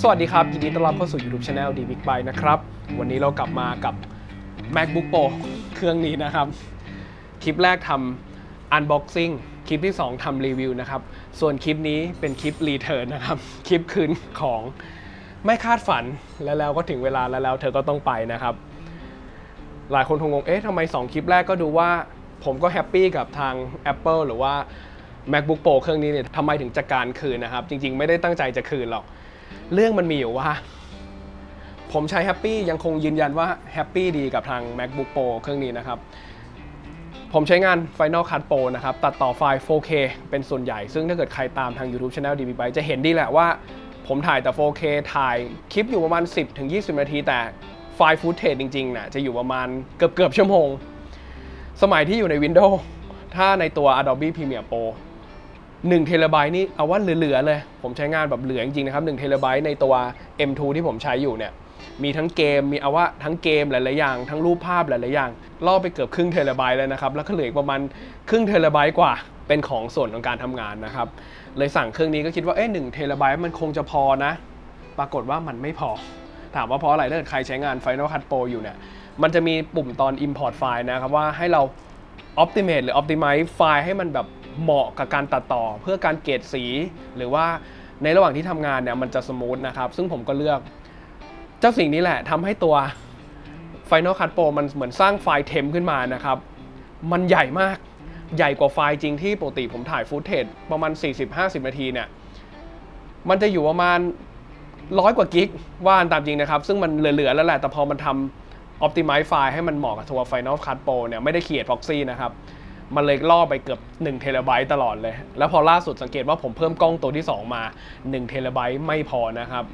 สวัสดีครับ ยินดีต้อนรับเข้าสู่ YouTube Channel d Big Byte นะครับ วันนี้เรากลับมากับ MacBook Pro เครื่องนี้นะครับ คลิปแรกทำ unboxing คลิปที่ 2ทำรีวิวนะครับ ส่วนคลิปนี้เป็นคลิป return นะครับ คลิปคืนของไม่คาดฝันแล้วแล้วก็ถึงเวลาแล้วแล้วเธอก็ต้องไปนะครับ หลายคนคงงง เอ๊ะทำไม 2 คลิปแรกก็ดูว่าผมก็แฮปปี้กับทาง Apple หรือว่า MacBook Pro เครื่องนี้เนี่ยทำไมถึงจะการคืนนะครับ จริงๆ ไม่ได้ตั้งใจจะคืนหรอก เรื่องมันมีอยู่ว่า ผมใช้แฮปปี้ยังคงยืนยันว่าแฮปปี้ดีกับทาง MacBook Pro เครื่องนี้นะครับ ผมใช้งาน Final Cut Pro นะครับ ตัดต่อไฟล์ 4K เป็นส่วนใหญ่ ซึ่งถ้าเกิดใครตามทาง YouTube Channel DB Byte จะเห็นดีแหละว่า ผมถ่ายแต่ 4K ถ่ายคลิปอยู่ประมาณ 10-20 นาที แต่ไฟล์ฟุตเทจจริงๆน่ะจะอยู่ประมาณเกือบเกือบชั่วโมง สมัยที่อยู่ใน Windows ถ้าในตัว Adobe Premiere Pro 1เทราไบต์นี่เอาว่าเหลือๆเลย ผมใช้งานแบบเหลือจริงๆนะครับ1เทราไบต์ในตัว M2 ที่ผมใช้อยู่เนี่ยมีทั้งเกมมีเอาว่าทั้งเกมหลายๆอย่าง ทั้งรูปภาพหลายๆอย่างล่อไปเกือบครึ่งเทราไบต์เลยนะครับ แล้วก็เหลืออีกประมาณครึ่งเทราไบต์กว่าเป็นของส่วนของการทำงานนะครับ เลยสั่งเครื่องนี้ก็คิดว่าเอ๊ะหนึ่งเทราไบต์มันคงจะพอนะ ปรากฏว่ามันไม่พอ ถามว่าเพราะอะไรถ้าเกิดใครใช้งาน Final Cut Pro อยู่เนี่ยมันจะมีปุ่มตอน import ไฟล์นะครับว่าให้เรา optimate หรือ optimize ไฟล์ให้มันแบบ เหมาะกับการตัดต่อเพื่อการเกรดสี หรือว่าในระหว่างที่ทำงานเนี่ยมันจะสมูทนะครับ ซึ่งผมก็เลือก เจ้าสิ่งนี้แหละทำให้ตัว Final Cut Pro มันเหมือนสร้างไฟล์เทมขึ้นมานะครับ มันใหญ่มากใหญ่กว่าไฟล์จริงที่ปกติผมถ่ายฟุตเทจประมาณ 40-50 นาทีเนี่ยมันจะอยู่ประมาณร้อยกว่ากิกว่านตามจริงนะครับ ซึ่งมันเหลือๆแล้วแหละแต่พอมันทำ optimize ไฟล์ให้มันเหมาะกับตัว Final Cut Pro เนี่ยไม่ได้เขียน proxy นะครับ มันเลยล่อไปเกือบ1เทราไบต์ตลอดเลย แล้วพอล่าสุดสังเกตว่าผมเพิ่มกล้องตัวที่ 2 มา1เทราไบต์ไม่พอนะครับ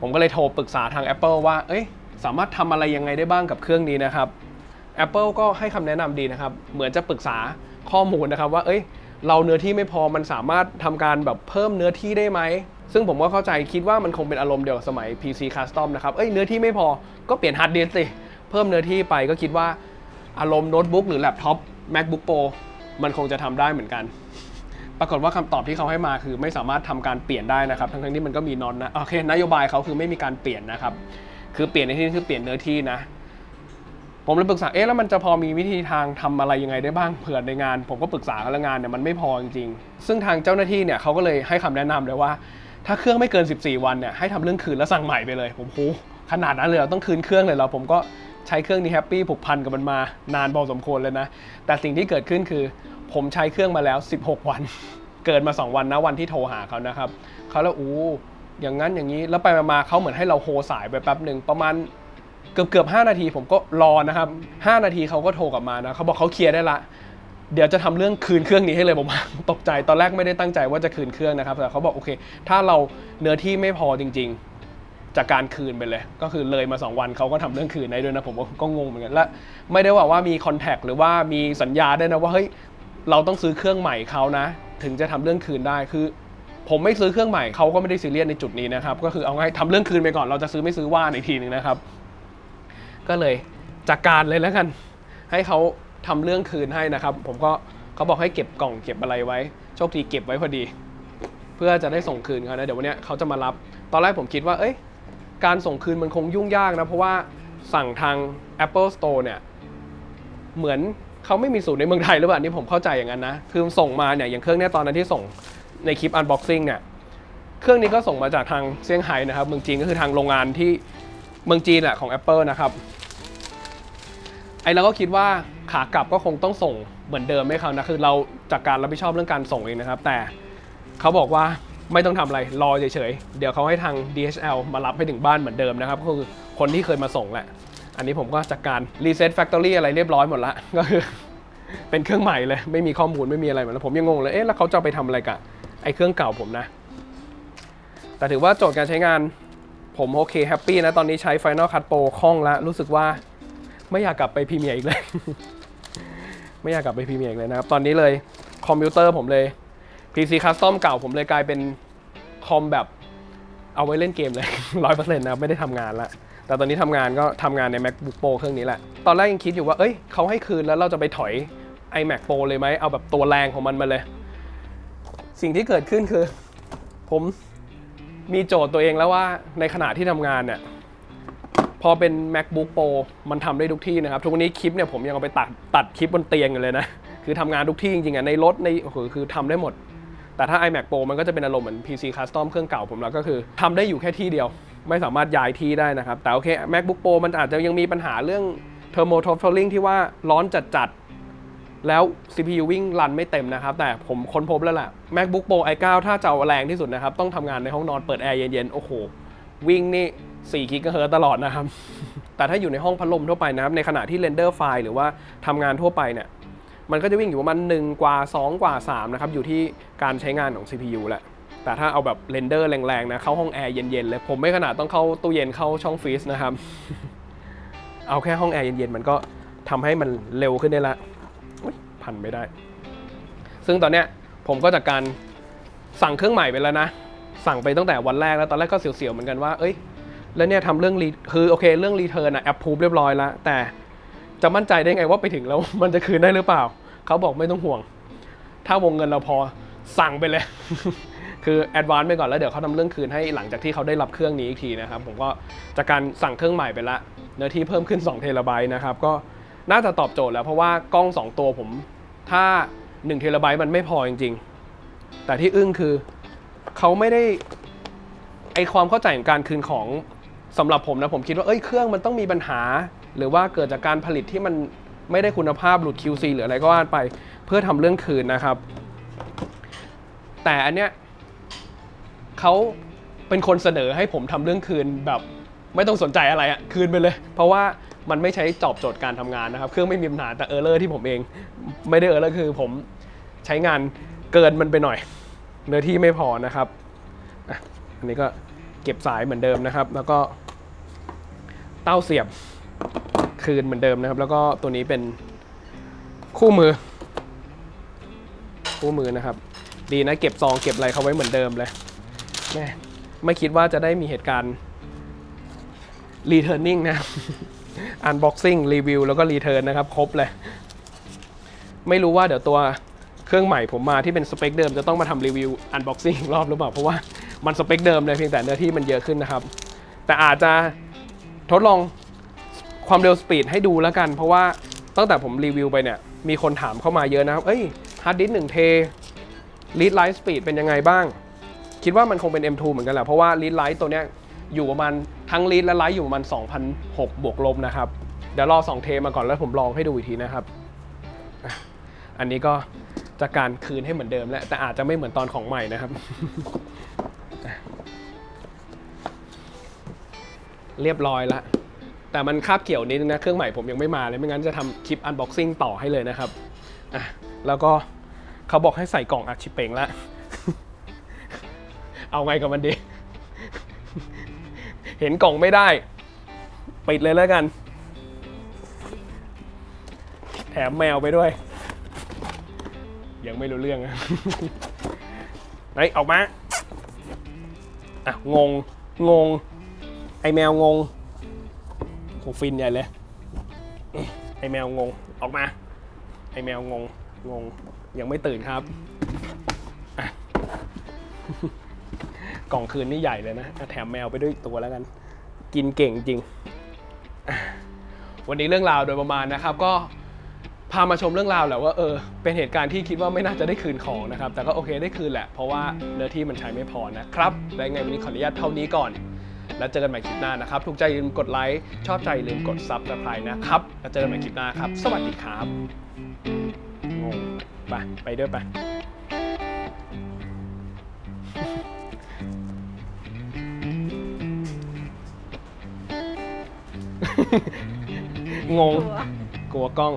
ผมก็เลยโทรปรึกษาทาง Apple ว่า เอ้ย สามารถทำอะไรยังไงได้บ้างกับเครื่องนี้นะครับ Apple ก็ให้คำแนะนำดีนะครับ เหมือนจะปรึกษาข้อมูลนะครับว่า เอ้ย เราเนื้อที่ไม่พอมันสามารถทำการแบบเพิ่มเนื้อที่ได้ไหมซึ่งผมก็เข้าใจคิดว่ามันคงเป็นอารมณ์เดียวกับสมัย PC Custom นะครับ เอ้ยเนื้อที่ไม่พอก็เปลี่ยนฮาร์ดดิสก์สิ เพิ่มเนื้อที่ไปก็คิดว่าอารมณ์โน้ตบุ๊กหรือแล็ปท็อป MacBook Pro มันคงจะทำได้เหมือนกัน ปรากฏว่าคำตอบที่เขาให้มาคือไม่สามารถทำการเปลี่ยนได้นะครับ ทั้งๆที่มันก็มีนอนนะโอเคนโยบายเขาคือไม่มีการเปลี่ยนนะครับ คือเปลี่ยนในที่นี้คือเปลี่ยนเนื้อที่นะผมเลยปรึกษา เอ๊ะ แล้วมันจะพอมีวิธีทางทำอะไรยังไงได้บ้าง เผื่อในงาน ผมก็ปรึกษาแล้วงานเนี่ยมันไม่พอจริงๆ ซึ่งทางเจ้าหน้าที่เนี่ยเขาก็เลยให้คำแนะนำเลยว่า ถ้าเครื่องไม่เกิน 14 วันเนี่ยให้ทำเรื่องคืนแล้วสั่งใหม่ไปเลย ผมโหขนาดนั้นเลยเรอต้องคืนเครื่องเลยเราผมก็ ใช้เครื่องนี้แฮปปี้ผูกพันกับมันมานานพอสมควรเลยนะ แต่สิ่งที่เกิดขึ้นคือ ผมใช้เครื่องมาแล้ว 16 วัน เกินมา 2 วันนะวันที่โทรหาเขานะครับเขาแล้วอู้อย่างนั้นอย่างนี้แล้วไปมาเขาเหมือนให้เราโฮสายไปแป๊บหนึ่งประมาณเกือบเกือบ5นาทีผมก็รอนะครับ 5 นาทีเขาก็โทรกลับมานะเขาบอกเขาเคลียร์ได้ละเดี๋ยวจะทำเรื่องคืนเครื่องนี้ให้เลยผมตกใจตอนแรกไม่ได้ตั้งใจว่าจะคืนเครื่องนะครับแต่เขาบอกโอเค ถ้าเราเนื้อที่ไม่พอจริง ๆ จากการคืนไปเลย ก็คือเลยมา 2 วันเขาก็ทำเรื่องคืนได้ด้วยนะ ผมก็งงเหมือนกันและไม่ได้ว่าว่ามีคอนแทคหรือว่ามีสัญญาได้วยนะว่าเฮ้ยเราต้องซื้อเครื่องใหม่เขานะ ถึงจะทำเรื่องคืนได้คือ ผมไม่ซื้อเครื่องใหม่เขาก็ไม่ได้ซีเรียสในจุดนี้นะครับก็คือเอาไงทำเรื่องคืนไปก่อนเราจะซื้อไม่ซื้อว่าในทีหนึ่งนะครับ ก็เลยจัดการเลยแล้วกัน ให้เขาทำเรื่องคืนให้นะครับ ผมก็เขาบอกให้เก็บกล่องเก็บอะไรไว้ โชคดีเก็บไว้พอดี เพื่อจะได้ส่งคืนเขานะเดี๋ยววันนี้เขาจะมารับ ตอนแรกผมคิดว่าเอ้ย การส่งคืนมันคงยุ่งยากนะ เพราะว่าสั่งทาง Apple Store เนี่ย เหมือนเขาไม่มีสูตรในเมืองไทยหรือเปล่านี่ผมเข้าใจอย่างนั้นนะ คือส่งมาเนี่ย อย่างเครื่องเนี้ยตอนนั้นที่ส่งในคลิป unboxing เนี่ย เครื่องนี้ก็ส่งมาจากทางเซี่ยงไฮ้นะครับ เมืองจีนก็คือทางโรงงานที่เมืองจีนแหละของ Apple นะครับ ไอเราก็คิดว่าขากลับก็คงต้องส่งเหมือนเดิมให้เขานะ คือเราจากการรับผิดชอบเรื่องการส่งเองนะครับ แต่เขาบอกว่า ไม่ต้องทำอะไรรอเฉยๆ เดี๋ยวเขาให้ทาง DHL มารับให้ถึงบ้านเหมือนเดิมนะครับ ก็คือคนที่เคยมาส่งแหละ อันนี้ผมก็จัดการ reset factory อะไรเรียบร้อยหมดละก็คือเป็นเครื่องใหม่เลย ไม่มีข้อมูลไม่มีอะไรหมดแล้วผมยังงงเลยเอ๊ะแล้วเขาจะไปทำอะไรกับไอ้เครื่องเก่าผมนะ แต่ถือว่าโจทย์การใช้งานผมโอเคแฮปปี้นะ ตอนนี้ใช้ Final Cut Pro คล่องแล้ว รู้สึกว่าไม่อยากกลับไปพรีเมียร์อีกเลย ไม่อยากกลับไปพรีเมียร์อีกเลยนะครับ ตอนนี้เลยคอมพิวเตอร์ผมเลย PC Custom เก่าผมเลยกลายเป็นคอมแบบเอาไว้เล่นเกมเลยร้อยเปอร์เซ็นต์นะไม่ได้ทำงานละแต่ตอนนี้ทำงานก็ทำงานใน MacBook Pro เครื่องนี้แหละ ตอนแรกยังคิดอยู่ว่าเอ้ยเขาให้คืนแล้วเราจะไปถอย iMac Pro เลยไหมเอาแบบตัวแรงของมันมาเลย สิ่งที่เกิดขึ้นคือ ผมมีโจทย์ตัวเองแล้วว่าในขณะที่ทำงานเนี่ยพอเป็น macbook pro มันทำได้ทุกที่นะครับ ทุกวันนี้คลิปเนี่ยผมยังเอาไปตัดตัดคลิปบนเตียงอยู่เลยนะ คือทำงานทุกที่จริงๆอะในรถในโอ้โหคือทำได้หมด แต่ถ้า iMac Pro มันก็จะเป็นอารมณ์เหมือน PC Custom เครื่องเก่าผมแล้วก็คือทำได้อยู่แค่ที่เดียว ไม่สามารถย้ายที่ได้นะครับ แต่โอเค MacBook Pro มันอาจจะยังมีปัญหาเรื่อง Thermal Throttling ที่ว่าร้อนจัดๆ แล้ว CPU วิ่งรันไม่เต็มนะครับ แต่ผมค้นพบแล้วแหละ MacBook Pro i9 ถ้าจะเอาแรงที่สุดนะครับ ต้องทำงานในห้องนอนเปิดแอร์เย็นๆ โอ้โห วิ่งนี่4กิกะเฮิรตซ์ตลอดนะครับ แต่ถ้าอยู่ในห้องพัดลมทั่วไปนะครับ ในขณะที่เรนเดอร์ไฟล์หรือว่าทำงานทั่วไปเนี่ย มันก็จะวิ่งอยู่ประมาณ1กว่า 2 กว่า3นะครับอยู่ที่การใช้งานของ CPU แหละแต่ถ้าเอาแบบเรนเดอร์แรงๆนะเข้าห้องแอร์เย็นๆเลยผมไม่ขนาดต้องเข้าตู้เย็นเข้าช่องฟรีซนะครับ เอาแค่ห้องแอร์เย็นๆมันก็ทำให้มันเร็วขึ้นได้ละพันไม่ได้ ซึ่งตอนเนี้ยผมก็จากการสั่งเครื่องใหม่ไปแล้วนะ สั่งไปตั้งแต่วันแรกแล้วตอนแรกก็เสียวๆเหมือนกันว่า เอ้ย แล้วเนี่ยทำเรื่องรีคือโอเคเรื่องรีเทิร์นอะแอปพูฟเรียบร้อยแล้ว แต่ จะมั่นใจได้ไงว่าไปถึงแล้วมันจะคืนได้หรือเปล่า เขาบอกไม่ต้องห่วง ถ้าวงเงินเราพอสั่งไปเลย คือแอดวานซ์ไปก่อนแล้วเดี๋ยวเขาทำเรื่องคืนให้หลังจากที่เขาได้รับเครื่องนี้อีกทีนะครับ ผมก็จากการสั่งเครื่องใหม่ไปละเนื้อที่เพิ่มขึ้น2เทราไบต์นะครับก็น่าจะตอบโจทย์แล้วเพราะว่ากล้อง 2 ตัวผมถ้า1เทราไบต์มันไม่พอจริง ๆ แต่ที่อึ้งคือเขาไม่ได้ไอความเข้าใจของการคืนของสำหรับผมนะผมคิดว่าเอ้ยเครื่องมันต้องมีปัญหา หรือว่าเกิดจากการผลิตที่มันไม่ได้คุณภาพหลุด QC หรืออะไรก็ว่าไปเพื่อทำเรื่องคืนนะครับ แต่อันเนี้ยเขาเป็นคนเสนอให้ผมทำเรื่องคืนแบบไม่ต้องสนใจอะไรอะคืนไปเลย เพราะว่ามันไม่ใช้จอบโจทย์การทำงานนะครับ เครื่องไม่มีปัญหาแต่เออร์เลอร์ที่ผมเอง ไม่ได้เออร์เลอร์คือผมใช้งานเกินมันไปหน่อย เนื้อที่ไม่พอนะครับอะอันนี้ก็เก็บสายเหมือนเดิมนะครับ แล้วก็เต้าเสียบ คืนเหมือนเดิมนะครับ แล้วก็ตัวนี้เป็นคู่มือ คู่มือนะครับ ดีนะเก็บซองเก็บอะไรเขาไว้เหมือนเดิมเลยแม่ไม่คิดว่าจะได้มีเหตุการณ์ returning นะครับ unboxing รีวิวแล้วก็ return นะครับ ครบเลย ไม่รู้ว่าเดี๋ยวตัวเครื่องใหม่ผมมาที่เป็นสเปคเดิมจะต้องมาทำรีวิว unboxing อีกรอบหรือเปล่า เพราะว่ามันสเปคเดิมเลยเพียงแต่เนื้อที่มันเยอะขึ้นนะครับ แต่อาจจะทดลอง ความเร็วสปีดให้ดูแล้วกัน เพราะว่าตั้งแต่ผมรีวิวไปเนี่ย มีคนถามเข้ามาเยอะนะครับ เอ้ยฮาร์ดดิสก์หนึ่งเทรีดไลท์สปีดเป็นยังไงบ้าง คิดว่ามันคงเป็น M2 เหมือนกันแหละ เพราะว่ารีดไลท์ตัวเนี้ยอยู่ประมาณทั้งรีดและไลท์อยู่ประมาณ2,006บวกลบนะครับ เดี๋ยวรอ2เทมาก่อนแล้วผมลองให้ดูอีกทีนะครับ อันนี้ก็จะการคืนให้เหมือนเดิมแหละแต่อาจจะไม่เหมือนตอนของใหม่นะครับ เรียบร้อยละ แต่มันคาบเกี่ยวนิดนึงนะ เครื่องใหม่ผมยังไม่มาเลย ไม่งั้นจะทำคลิป unboxing ต่อให้เลยนะครับ อะ แล้วก็เขาบอกให้ใส่กล่องอัดชิปเป่งละ เอาไงกับมันดี เห็นกล่องไม่ได้ ปิดเลยแล้วกัน แถมแมวไปด้วย ยังไม่รู้เรื่องอะเฮ้ยออกมา อะ งง งง ไอแมวงง โหฟินใหญ่เลย ไอแมวงง ออกมา ไอแมวงง งง ยังไม่ตื่นครับ กล่องคืนนี่ใหญ่เลยนะแถมแมวไปด้วยอีกตัวแล้วกัน กินเก่งจริง วันนี้เรื่องราวโดยประมาณนะครับ ก็พามาชมเรื่องราวแหละว่าเออเป็นเหตุการณ์ที่คิดว่าไม่น่าจะได้คืนของนะครับ แต่ก็โอเคได้คืนแหละ เพราะว่าเนื้อที่มันใช้ไม่พอนะครับและไงวันนี้ขออนุญาตเท่านี้ก่อน แล้วเจอกันใหม่คลิปหน้านะครับ ถูกใจอย่าลืมกดไลค์ ชอบใจอย่าลืมกดซับสไครต์นะครับ แล้วเจอกันใหม่คลิปหน้าครับ สวัสดีครับ งง ไป ไปด้วยไปงง กลัวกล้อง